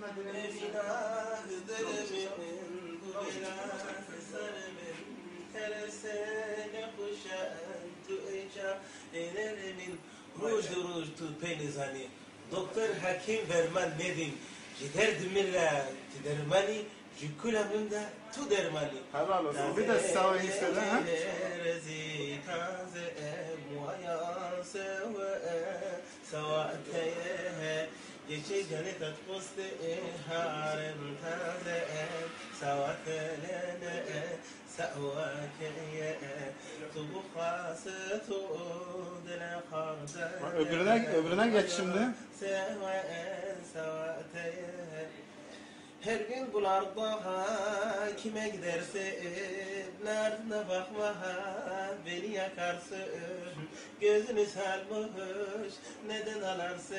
yakın adını Eminahıdırımın bu belah sarımın Teresene kuşan tu eca Elerimin ruj ruj tu penizani Doktor hakim verman nedim Giderdim millet dermani Jükulamın da tu dermani Helal olsun. Bir de sağ söyle. ha? Geçe cennet at e harem taze e Savat lene e sa'vake ye e. Tubu khası tuğdile karda Bak öbürüne, e, öbürüne geç şimdi. Seva e savate ye her gün kularda ha kime giderse e, Nerede bakma ha beni yakarsın e. Gözünüz halbuş neden alarsın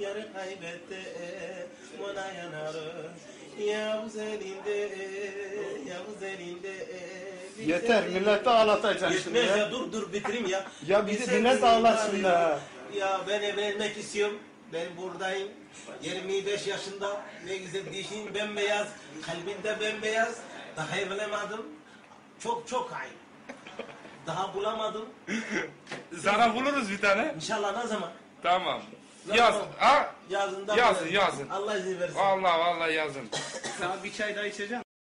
yarı kaybetti ona yanarım Yavuz elinde Yavuz elinde Yeter milleti ağlatacaksın şimdi Yetmez ya. ya dur dur bitireyim ya. Ya bizi millet ya. ha. Ya ben evlenmek istiyorum. Ben buradayım. 25 yaşında. Ne güzel dişin bembeyaz. Kalbinde bembeyaz. Daha evlenemedim. Çok çok ayıp. Daha bulamadım. Sana buluruz bir tane. İnşallah ne zaman? Tamam. Ne Yaz. zaman? Ha? Yazında Yazın, bulalım. yazın. Allah izin versin. Vallahi vallahi yazın. Sana bir çay daha içeceğim.